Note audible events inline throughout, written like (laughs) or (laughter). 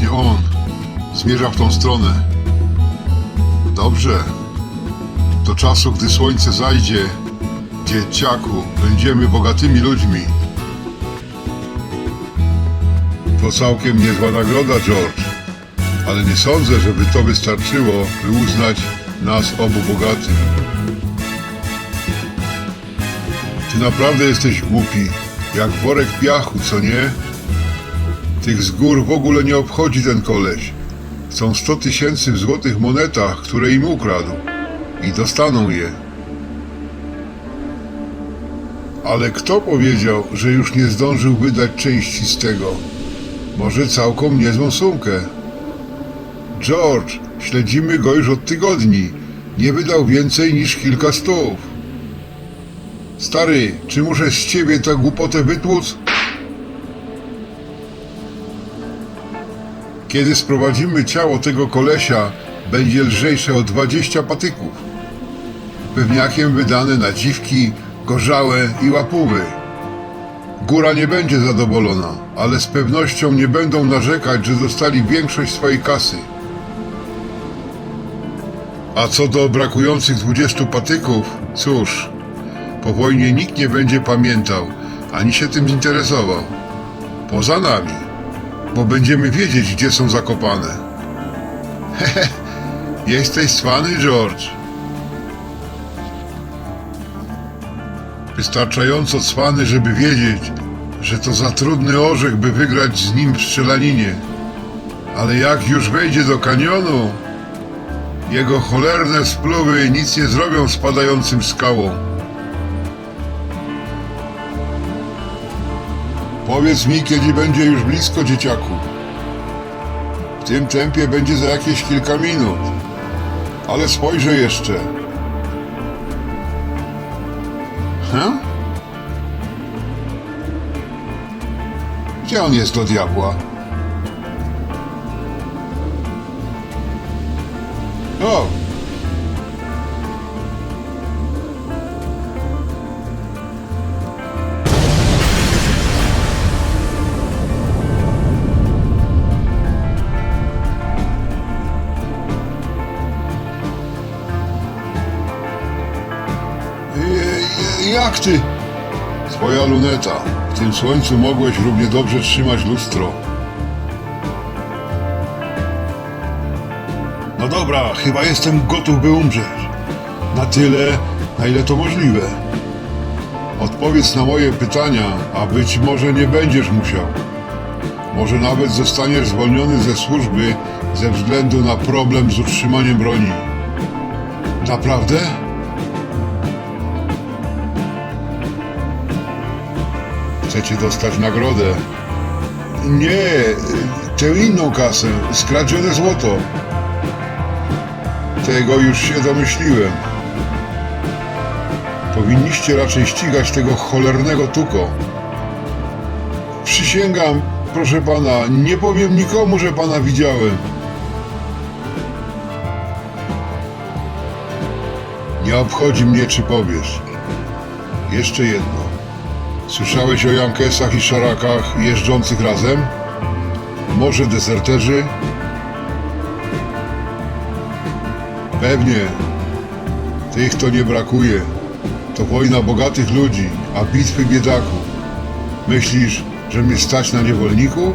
właśnie on. Zmierza w tą stronę. Dobrze. Do czasu, gdy słońce zajdzie, dzieciaku, będziemy bogatymi ludźmi. To całkiem niezła nagroda, George. Ale nie sądzę, żeby to wystarczyło, by uznać nas obu bogatym. Ty naprawdę jesteś głupi, jak worek piachu, co nie? Tych z gór w ogóle nie obchodzi ten koleś. Chcą 100 tysięcy w złotych monetach, które im ukradł. I dostaną je. Ale kto powiedział, że już nie zdążył wydać części z tego? Może całką niezłą sumkę. George, śledzimy go już od tygodni. Nie wydał więcej niż kilka stów. Stary, czy muszę z ciebie tę głupotę wytłuc? Kiedy sprowadzimy ciało tego kolesia, będzie lżejsze o 20 patyków. Pewniakiem wydane na dziwki, gorzałe i łapówy. Góra nie będzie zadowolona, ale z pewnością nie będą narzekać, że dostali większość swojej kasy. A co do brakujących 20 patyków, cóż, po wojnie nikt nie będzie pamiętał, ani się tym interesował. Poza nami, bo będziemy wiedzieć, gdzie są zakopane. Hehe, (laughs) jesteś cwany, George. Wystarczająco cwany, żeby wiedzieć, że to za trudny orzech, by wygrać z nim w strzelaninie. Ale jak już wejdzie do kanionu, jego cholerne spluwy nic nie zrobią spadającym skałą. Powiedz mi, kiedy będzie już blisko, dzieciaku. W tym tempie będzie za jakieś kilka minut. Ale spojrzę jeszcze. Hm? Gdzie on jest do diabła? O! Jak ty? Twoja luneta. W tym słońcu mogłeś równie dobrze trzymać lustro. No dobra, chyba jestem gotów, by umrzeć. Na tyle, na ile to możliwe. Odpowiedz na moje pytania, a być może nie będziesz musiał. Może nawet zostaniesz zwolniony ze służby ze względu na problem z utrzymaniem broni. Naprawdę? Chcecie dostać nagrodę? Nie, tę inną kasę, skradzione złoto. Tego już się domyśliłem. Powinniście raczej ścigać tego cholernego tuko. Przysięgam, proszę pana, nie powiem nikomu, że pana widziałem. Nie obchodzi mnie, czy powiesz. Jeszcze jedno. Słyszałeś o Jankesach i Szarakach jeżdżących razem? Może deserterzy? Pewnie. Tych to nie brakuje. To wojna bogatych ludzi, a bitwy biedaków. Myślisz, że mnie stać na niewolników?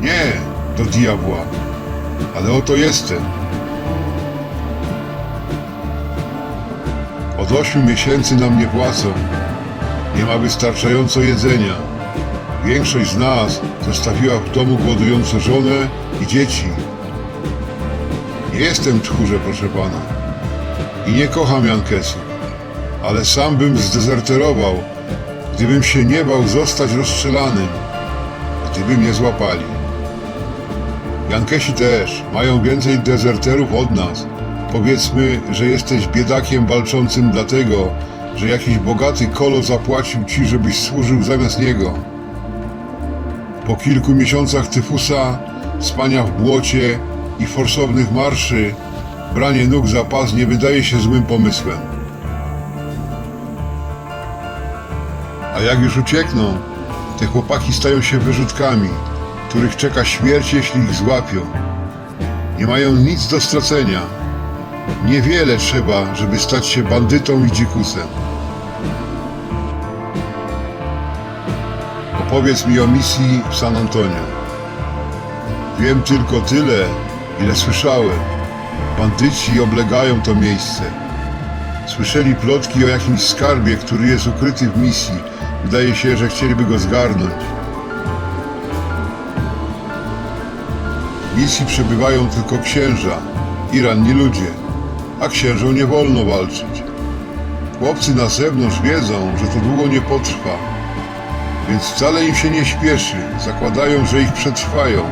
Nie, do diabła. Ale oto jestem. Od ośmiu miesięcy na mnie płacą. Nie ma wystarczająco jedzenia. Większość z nas zostawiła w domu głodującą żonę i dzieci. Nie jestem tchórze, proszę pana. I nie kocham Jankesów. Ale sam bym zdezerterował, gdybym się nie bał zostać rozstrzelanym, gdyby mnie złapali. Jankesi też mają więcej dezerterów od nas. Powiedzmy, że jesteś biedakiem walczącym dlatego, że jakiś bogaty kolo zapłacił ci, żebyś służył zamiast niego. Po kilku miesiącach tyfusa, spania w błocie i forsownych marszy, branie nóg za pas nie wydaje się złym pomysłem. A jak już uciekną, te chłopaki stają się wyrzutkami. których czeka śmierć, jeśli ich złapią. Nie mają nic do stracenia. Niewiele trzeba, żeby stać się bandytą i dzikusem. Opowiedz mi o misji w San Antonio. Wiem tylko tyle, ile słyszałem. Bandyci oblegają to miejsce. Słyszeli plotki o jakimś skarbie, który jest ukryty w misji. Wydaje się, że chcieliby go zgarnąć. W misji przebywają tylko księża i ranni ludzie, a księżom nie wolno walczyć. Chłopcy na zewnątrz wiedzą, że to długo nie potrwa, więc wcale im się nie śpieszy. Zakładają, że ich przetrwają,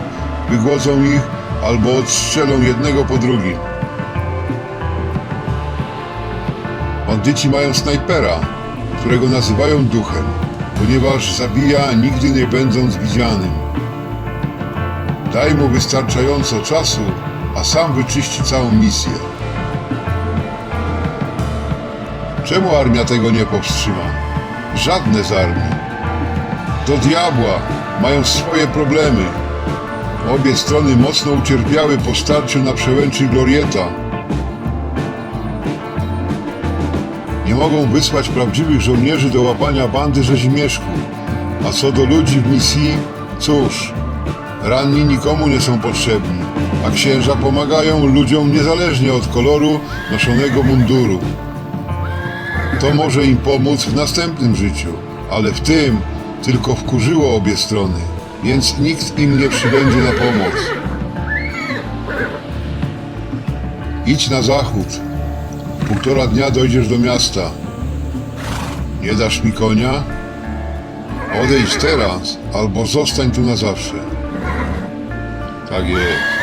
wygłodzą ich albo odstrzelą jednego po drugim. Bandyci mają snajpera, którego nazywają duchem, ponieważ zabija nigdy nie będąc widzianym. Daj mu wystarczająco czasu, a sam wyczyści całą misję. Czemu armia tego nie powstrzyma? Żadne z armii. Do diabła mają swoje problemy. Obie strony mocno ucierpiały po starciu na przełęczy Glorieta. Nie mogą wysłać prawdziwych żołnierzy do łapania bandy rzezimieszków. A co do ludzi w misji, cóż, ranni nikomu nie są potrzebni, a księża pomagają ludziom niezależnie od koloru noszonego munduru. To może im pomóc w następnym życiu, ale w tym tylko wkurzyło obie strony, więc nikt im nie przybędzie na pomoc. Idź na zachód. Półtora dnia dojdziesz do miasta. Nie dasz mi konia? Odejdź teraz, albo zostań tu na zawsze. Tak jest.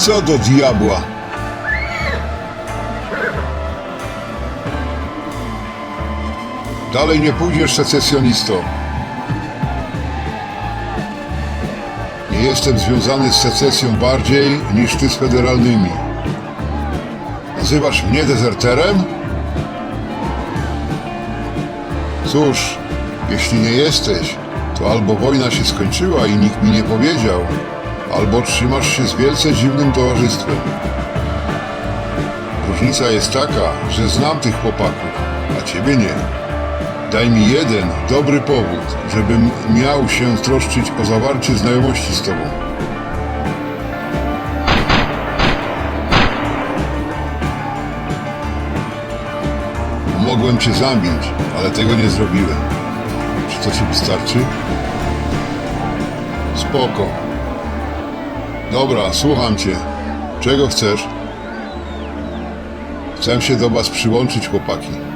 Co do diabła? Dalej nie pójdziesz, secesjonisto. Nie jestem związany z secesją bardziej niż ty z federalnymi. Nazywasz mnie dezerterem? Cóż, jeśli nie jesteś, to albo wojna się skończyła i nikt mi nie powiedział, albo trzymasz się z wielce dziwnym towarzystwem. Różnica jest taka, że znam tych chłopaków, a ciebie nie. Daj mi jeden dobry powód, żebym miał się troszczyć o zawarcie znajomości z tobą. Mogłem cię zabić, ale tego nie zrobiłem. Czy to ci wystarczy? Spoko. Dobra, słucham cię. Czego chcesz? Chcę się do was przyłączyć, chłopaki.